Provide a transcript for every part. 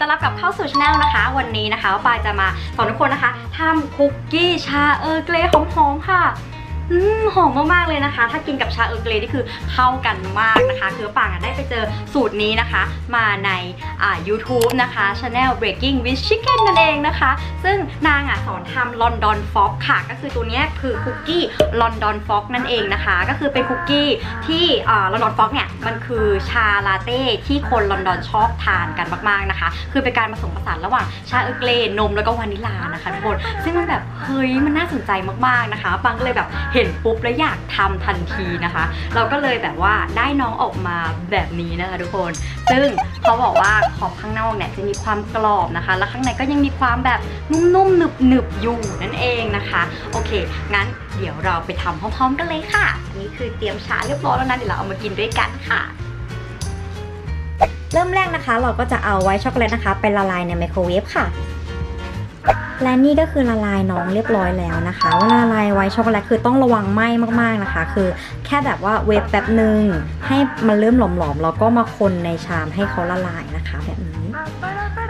ต้อนรับกลับเข้าสู่ช anel นะคะ วันนี้นะคะปายจะมาสอนทุกคนนะคะทำคุกกี้ชาเออร์เกรย์หอมๆค่ะ อืมหอมมากๆเลยนะคะ ถ้ากินกับชาเออร์เกรย์นี่คือเข้ากันมากนะคะ คือปางอะได้ไปเจอสูตรนี้นะคะ มาในอ่า YouTube นะคะ Channel Breaking with Chicken นั่นเองนะคะ ซึ่งนางอะสอนทำ London Fog ค่ะ ก็คือตัวนี้คือคุกกี้ London Fog นั่นเองนะคะ ก็คือเป็นคุกกี้ที่อ่า London Fog เนี่ยมันคือชาลาเต้ที่คนลอนดอนชอบทานกันมากๆนะคะ คือเป็นการผสมผสานระหว่างชาเออร์เกรย์นมแล้วก็วานิลลานะคะทุกคนซึ่งมันแบบเฮ้ยมันน่าสนใจมากๆนะคะปังก็เลยแบบเห็นปุ๊บแล้วอยากทำทันทีนะคะ เราก็เลยแบบว่าได้น้องออกมาแบบนี้นะคะทุกคน ซึ่งเขาบอกว่าขอบข้างนอกเนี่ยจะมีความกรอบนะคะ แล้วข้างในก็ยังมีความแบบนุ่มๆหนึบๆอยู่นั่นเองนะคะ โอเค งั้นเดี๋ยวเราไปทำพร้อมๆกันเลยค่ะ อันนี้คือเตรียมชาเรียบร้อยแล้วนะเดี๋ยวเราเอามากินด้วยกันค่ะเริ่มแรกนะคะ เราก็จะเอาไวท์ช็อกโกแลตนะคะ ไปละลายในไมโครเวฟค่ะ และนี่ก็คือละลายน้องเรียบร้อยแล้วนะคะเวลาละลายไว้ช็อกโกแลตคือต้องระวังไหม้มากๆนะคะ คือแค่แบบว่าเวฟแป๊บหนึ่งให้มันเริ่มหลอมๆแล้วก็มาคนในชามให้เขาละลายนะคะ แบบนี้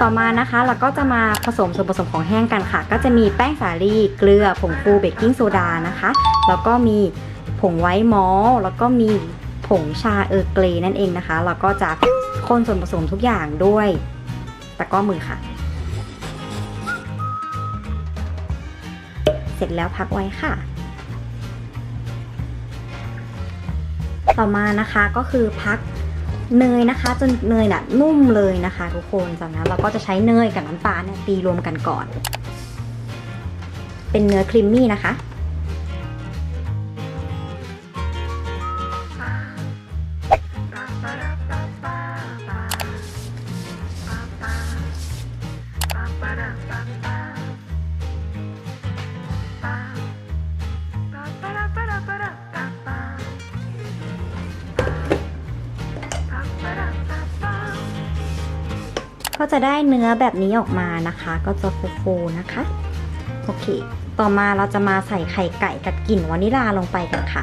ต่อมานะคะเราก็จะมาผสมส่วนผสมของแห้งกันค่ะ ก็จะมีแป้งสาลีเกลือผงฟูเบกกิ้งโซดานะคะ แล้วก็มีผงไวท์มอลแล้วก็มีผงชาเออร์เกรย์นั่นเองนะคะ เราก็จะคนส่วนผสมทุกอย่างด้วยตะก้อมือค่ะ สร็จแล้วพักไว้ค่ะ ต่อมานะคะก็คือพักเนยนะคะ จนเนยน่ะนุ่มเลยนะคะ ทุกคนจากนั้นเราก็จะใช้เนยกับน้ำตาลเนี่ยตีรวมกันก่อน เป็นเนื้อครีมมี่นะคะ ก็จะได้เนื้อแบบนี้ออกมานะคะ ก็จะฟูๆนะคะ โอเค ต่อมาเราจะมาใส่ไข่ไก่กับกลิ่นวานิลาลงไปกันค่ะ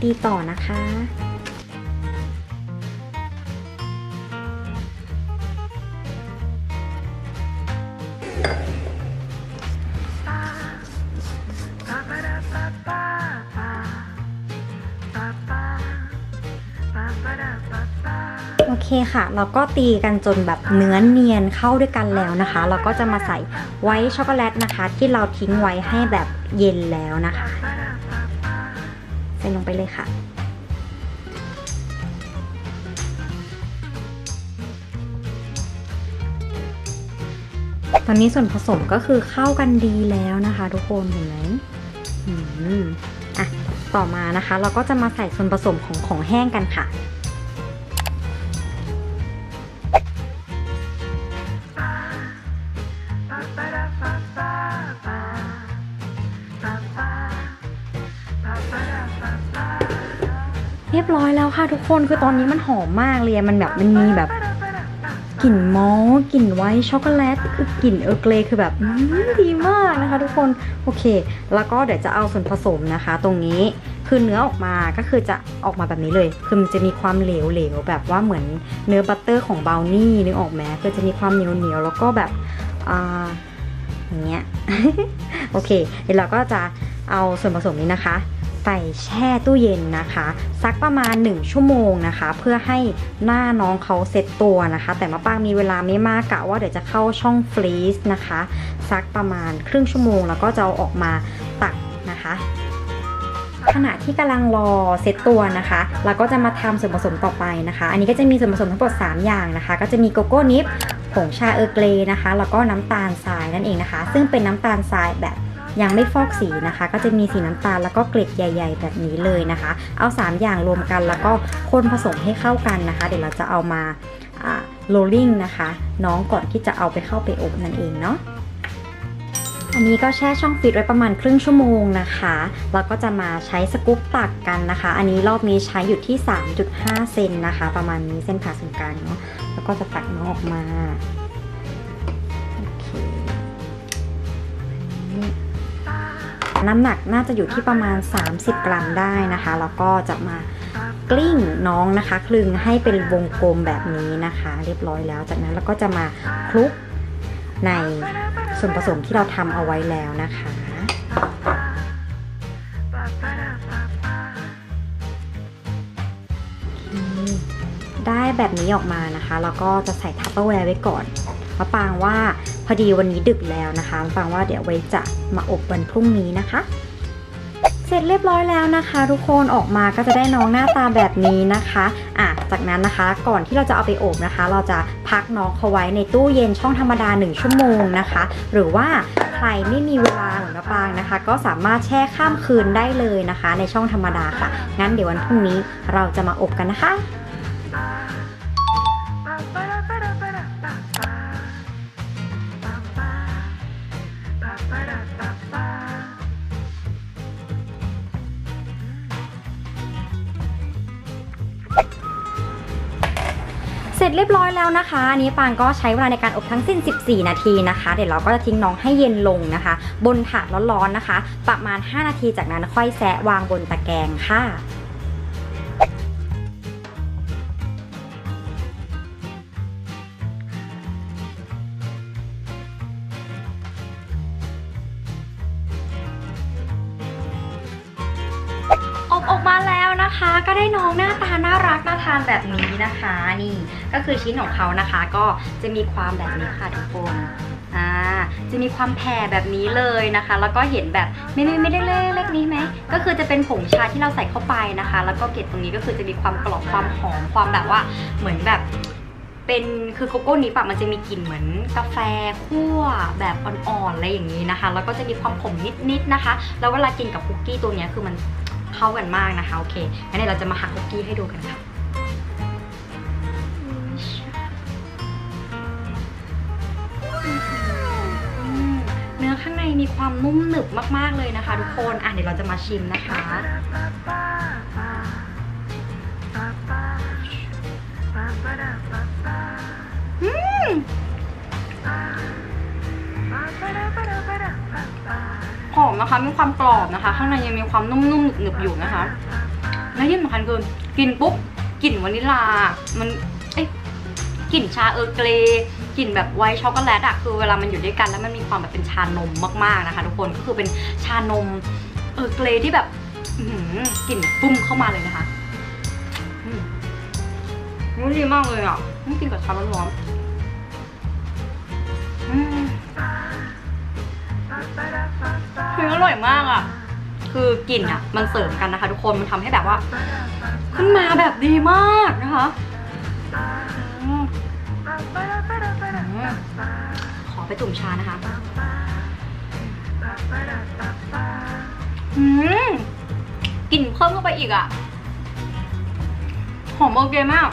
ตีต่อนะคะ เคค่ะ เราก็ตีกันจนแบบเนื้อเนียนเข้าด้วยกันแล้วนะคะ เราก็จะมาใส่ไวท์ช็อกโกแลตนะคะ ที่เราทิ้งไว้ให้แบบเย็นแล้วนะคะ ใส่ลงไปเลยค่ะตอนนี้ส่วนผสมก็คือเข้ากันดีแล้วนะคะ ทุกคนเห็นไหมอืมอะ ต่อมานะคะ เราก็จะมาใส่ส่วนผสมของของแห้งกันค่ะ เรียบร้อยแล้วค่ะทุกคนคือตอนนี้มันหอมมากเลยมันแบบมันมีแบบกลิ่นมอลกลิ่นไวท์ช็อกโกแลตกลิ่นเออร์เกรย์คือแบบดีมากนะคะทุกคนโอเค แล้วก็เดี๋ยวจะเอาส่วนผสมนะคะ ตรงนี้คือเนื้อออกมาก็คือจะออกมาแบบนี้เลย คือมันจะมีความเหลวๆแบบว่าเหมือนเนื้อบัตเตอร์ของบราวนี่นึกออกไหมคือจะมีความเหนียวๆแล้วก็แบบอ่าอย่างเงี้ยโอเคเดี๋ยวเราก็จะเอาส่วนผสมนี้นะคะ ไปแช่ตู้เย็นนะคะสักประมาณ 1 ชั่วโมงนะคะ เพื่อให้หน้าน้องเขาเซ็ตตัวนะคะ แต่มาปางมีเวลาไม่มากกะว่าเดี๋ยวจะเข้าช่องฟรีซนะคะสักประมาณครึ่งชั่วโมง แล้วก็จะเอาออกมาตักนะคะขณะที่กำลังรอเซตตัวนะคะ เราก็จะมาทำส่วนผสมต่อไปนะคะ อันนี้ก็จะมีส่วนผสมทั้งหมด3 อย่างนะคะ ก็จะมีโกโก้นิฟผงชาเออร์เกรย์นะคะ แล้วก็น้ำตาลทรายนั่นเองนะคะ ซึ่งเป็นน้ำตาลทรายแบบ ยังไม่ฟอกสีนะคะ ก็จะมีสีน้ำตาลแล้วก็เกล็ดใหญ่ ๆ แบบนี้เลยนะคะ เอา 3 อย่างรวมกันแล้วก็คนผสมให้เข้ากันนะคะ เดี๋ยวเราจะเอามาโรลลิ่งนะคะ น้องก่อนที่จะเอาไปเข้าไปอบนั่นเองเนาะอันนี้ก็แช่ช่องฟรีซไว้ประมาณครึ่งชั่วโมงนะคะแล้วก็จะมาใช้สกู๊ปตักกันนะคะ อันนี้รอบนี้ใช้อยู่ที่ 3.5 เซนนะคะ ประมาณนี้เส้นผ่าศูนย์กลางเนาะแล้วก็จะตักน้องออกมา น้ำหนักน่าจะอยู่ที่ประมาณ 30 กรัมได้นะคะ แล้วก็จะมากลิ้งน้องนะคะ คลึงให้เป็นวงกลมแบบนี้นะคะ เรียบร้อยแล้ว จากนั้นเราก็จะมาคลุกในส่วนผสมที่เราทำเอาไว้แล้วนะคะได้แบบนี้ออกมานะคะ แล้วก็จะใส่ทัพเปอร์แวร์ไว้ก่อน มะปางว่าพอดีวันนี้ดึกแล้วนะคะมะปางว่าเดี๋ยวไว้จะมาอบวันพรุ่งนี้นะคะ เสร็จเรียบร้อยแล้วนะคะ ทุกคนออกมาก็จะได้น้องหน้าตาแบบนี้นะคะอะจากนั้นนะคะก่อนที่เราจะเอาไปอบนะคะ เราจะพักน้องเขาไว้ในตู้เย็นช่องธรรมดา 1 ชั่วโมงนะคะ หรือว่าใครไม่มีเวลาเหมือนมะปางนะคะ ก็สามารถแช่ข้ามคืนได้เลยนะคะ ในช่องธรรมดาค่ะ งั้นเดี๋ยววันพรุ่งนี้เราจะมาอบกันนะคะ เรียบร้อยแล้วนะคะอันนี้ปางก็ใช้เวลาในการอบทั้งสิ้น 14 นาทีนะคะ เดี๋ยวเราก็จะทิ้งน้องให้เย็นลงนะคะ บนถาดร้อนๆนะคะ ประมาณ 5 นาทีจากนั้นค่อยแซะวางบนตะแกรงค่ะอบออกมาแล้ว นะคะ ก็ได้น้องหน้าตาน่ารักน่าทานแบบนี้นะคะ นี่ก็คือชิ้นของเขานะคะ ก็จะมีความแบบนี้ค่ะทุกคนอ่าจะมีความแผ่แบบนี้เลยนะคะ แล้วก็เห็นแบบไม่ไม่ไม่ได้เล็กเล็กนี้ไหมก็คือจะเป็นผงชาที่เราใส่เข้าไปนะคะ แล้วก็เกล็ดตรงนี้ก็คือจะมีความกรอบความหอมความแบบว่าเหมือนแบบเป็นคือโกโก้นิปะมันจะมีกลิ่นเหมือนกาแฟคั่วแบบอ่อนๆอะไรอย่างนี้นะคะ แล้วก็จะมีความขมนิดๆนะคะ แล้วเวลากินกับคุกกี้ตัวเนี้ยคือมัน เข้ากันมากนะคะ โอเคงั้นเดี๋ยวเราจะมาหักคุกกี้ให้ดูกันค่ะเนื้อข้างในมีความนุ่มหนึบมากๆเลยนะคะ ทุกคนอะเดี๋ยวเราจะมาชิมนะคะอืม นะคะ มีความกรอบนะคะ ข้างในยังมีความนุ่มๆหนึบๆอยู่นะคะ และที่สำคัญคือกินปุ๊บกลิ่นวานิลลามันเอ๊ะกลิ่นชาเออร์เกรกลิ่นแบบไวท์ช็อกโกแลตอะคือเวลามันอยู่ด้วยกันแล้วมันมีความแบบเป็นชานมมากๆนะคะ ทุกคนก็คือเป็นชานมเออร์เกรที่แบบอื้อหืกลิ่นปุ้มเข้ามาเลยนะคะอืมมันดีมากเลยอะไม่กินกับชาร้อนๆอืม คืออร่อยมากอะ คือกลิ่นอะ มันเสริมกันนะคะ ทุกคน มันทำให้แบบว่า ขึ้นมาแบบดีมากนะคะอืมอืมขอไปจุ่มชานะคะ อืมกลิ่นเพิ่มเข้าไปอีกอะ หอมโอเคมาก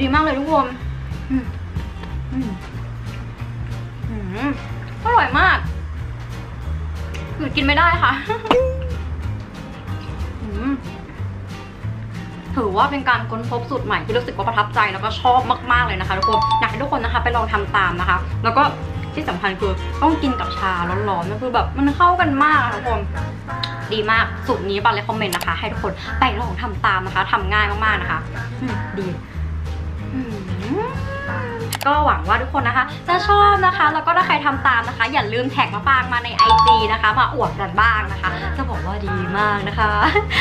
ดีมากเลยทุกคนอืมอืมอืมอร่อยมากหรือกินไม่ได้ค่ะอืมถือว่าเป็นการค้นพบสูตรใหม่ที่รู้สึกว่าประทับใจแล้วก็ชอบมากๆเลยนะคะทุกคนอยากให้ทุกคนนะคะไปลองทำตามนะคะ แล้วก็ที่สำคัญคือต้องกินกับชาร้อนๆนะคือแบบมันเข้ากันมากอะทุกคนดีมากสูตรนี้ปันเลยคอมเมนต์นะคะ ให้ทุกคนไปลองทำตามนะคะทำง่ายมากๆนะคะอืมดี ก็หวังว่าทุกคนนะคะ จะชอบนะคะ แล้วก็ถ้าใครทำตามนะคะ อย่าลืมแท็กมาปางมาใน IG นะคะ มาอวดกันบ้างนะคะ จะบอกว่าดีมากนะคะ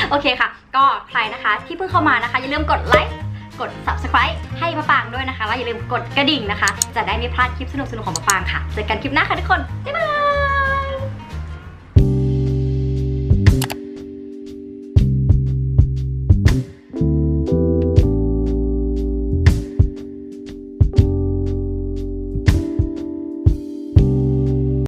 โอเคค่ะ ก็ใครนะคะที่เพิ่งเข้ามานะคะ อย่าลืมกดไลค์กด subscribe ให้มาปางด้วยนะคะ แล้วอย่าลืมกดกระดิ่งนะคะ จะได้ไม่พลาดคลิปสนุกๆของมาปางค่ะ เจอกันคลิปหน้าค่ะทุกคน บ๊ายบาย